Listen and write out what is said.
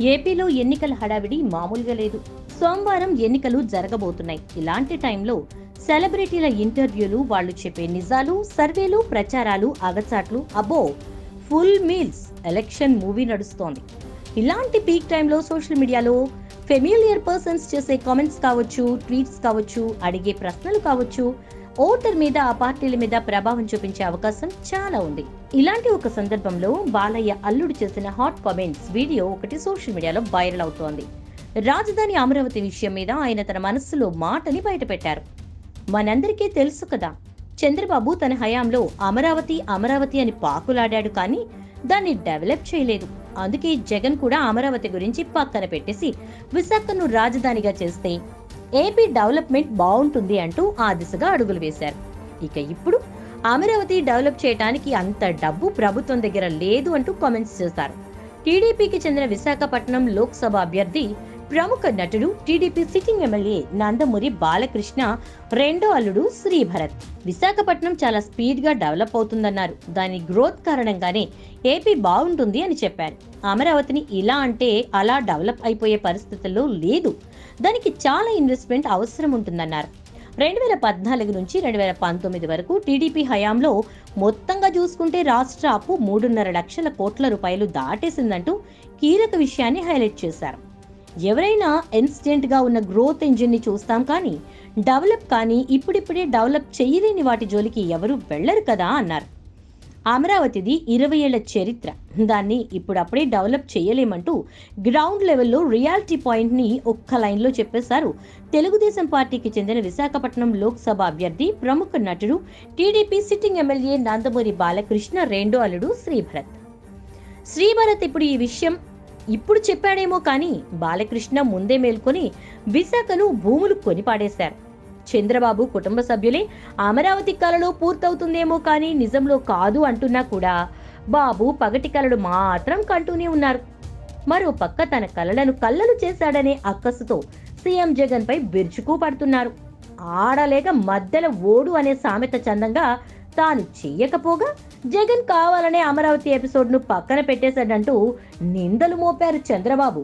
ఏపీలో ఎన్నికల హడావిడి మామూలుగా లేదు. సోమవారం ఎన్నికలు జరగబోతున్నాయి. ఇలాంటి టైంలో సెలబ్రిటీల ఇంటర్వ్యూలు వాళ్ళు చెప్పే నిజాలు సర్వేలు ప్రచారాలు అగచాట్లు అబో ఫుల్ మీల్స్ ఎలక్షన్ మూవీ నడుస్తోంది. ఇలాంటి పీక్ టైంలో సోషల్ మీడియాలో ఫెమిలియర్ పర్సన్స్ చేసే కామెంట్స్ కావచ్చు ట్వీట్స్ కావచ్చు అడిగే ప్రశ్నలు కావచ్చు ఓటర్ మీద ఆ పార్టీల మీద ప్రభావం చూపించే అవకాశం చాలా ఉంది. ఇలాంటి ఒక సందర్భంలో బాలయ్య అల్లుడు చేసిన హాట్ కామెంట్స్ వీడియో ఒకటి సోషల్ మీడియాలో వైరల్ అవుతోంది. రాజధాని అమరావతి విషయం మీద ఆయన తన మనస్సులో మాటని బయటపెట్టారు. మనందరికీ తెలుసు కదా చంద్రబాబు తన హయాంలో అమరావతి అమరావతి అని పాకులాడాడు కానీ దాన్ని డెవలప్ చేయలేదు. అందుకే జగన్ కూడా అమరావతి గురించి పక్కన పెట్టేసి విశాఖను రాజధానిగా చేస్తే ఏపీ డెవలప్మెంట్ బాగుంటుంది అంటూ ఆ దిశగా అడుగులు వేశారు. ఇక ఇప్పుడు అమరావతి డెవలప్ చేయడానికి అంత డబ్బు ప్రభుత్వం దగ్గర లేదు అంటూ కామెంట్స్ చేశారు. టీడీపీకి చెందిన విశాఖపట్నం లోక్సభ అభ్యర్థి ప్రముఖ నటుడు TDP sitting MLA Nandamuri Balakrishna రెండో అల్లుడు శ్రీభరత్. విశాఖపట్నం చాలా స్పీడ్గా డెవలప్ అవుతుందన్నారు. దాని గ్రోత్ కారణంగానే ఏపీ బాగుంటుంది అని చెప్పారు. అమరావతిని ఇలా అంటే అలా డెవలప్ అయిపోయే పరిస్థితుల్లో లేదు. దానికి చాలా ఇన్వెస్ట్మెంట్ అవసరం ఉంటుందన్నారు. రెండు వేల పద్నాలుగు నుంచి రెండు వేల పంతొమ్మిది వరకు టీడీపీ హయాంలో మొత్తంగా చూసుకుంటే రాష్ట్ర అప్పు మూడున్నర లక్షల కోట్ల రూపాయలు దాటేసిందంటూ కీలక విషయాన్ని హైలైట్ చేశారు. ఎవరైనా ఇన్స్టెంట్గా ఉన్న గ్రోత్ ఇంజిన్ని చూస్తాం కానీ డెవలప్ కానీ ఇప్పుడిప్పుడే డెవలప్ చేయలేని వాటి జోలికి ఎవరు వెళ్ళరు కదా అన్నారు. అమరావతిది ఇరవై ఏళ్ళ చరిత్ర. దాన్ని ఇప్పుడప్పుడే డెవలప్ చేయలేమంటూ గ్రౌండ్ లెవెల్లో రియాలిటీ పాయింట్ని ఒక్క లైన్లో చెప్పేశారు. తెలుగుదేశం పార్టీకి చెందిన విశాఖపట్నం లోక్సభ అభ్యర్థి ప్రముఖ నటుడు TDP sitting MLA Nandamuri Balakrishna రెండో అల్లుడు శ్రీభరత్. శ్రీభరత్ ఇప్పుడు ఈ విషయం ఇప్పుడు చెప్పాడేమో కానీ బాలకృష్ణ ముందే మేల్కొని విశాఖను భూములు కొని పాడేశారు చంద్రబాబు కుటుంబ సభ్యులే అమరావతి కలలో పూర్తవుతుందేమో కానీ నిజంలో కాదు అంటున్నా కూడా బాబు పగటి కళలు మాత్రం కంటూనే ఉన్నారు. మరో పక్క తన కలలను కళ్ళలు చేశాడనే అక్కసుతో సీఎం జగన్ పై బిరుచుకు పడుతున్నారు. ఆడలేక మధ్యలో ఓడు అనే సామెత చందంగా తాను చెయ్యకపోగా జగన్ కావాలనే అమరావతి ఎపిసోడ్ను పక్కన పెట్టేశాడంటూ నిందలు మోపారు చంద్రబాబు.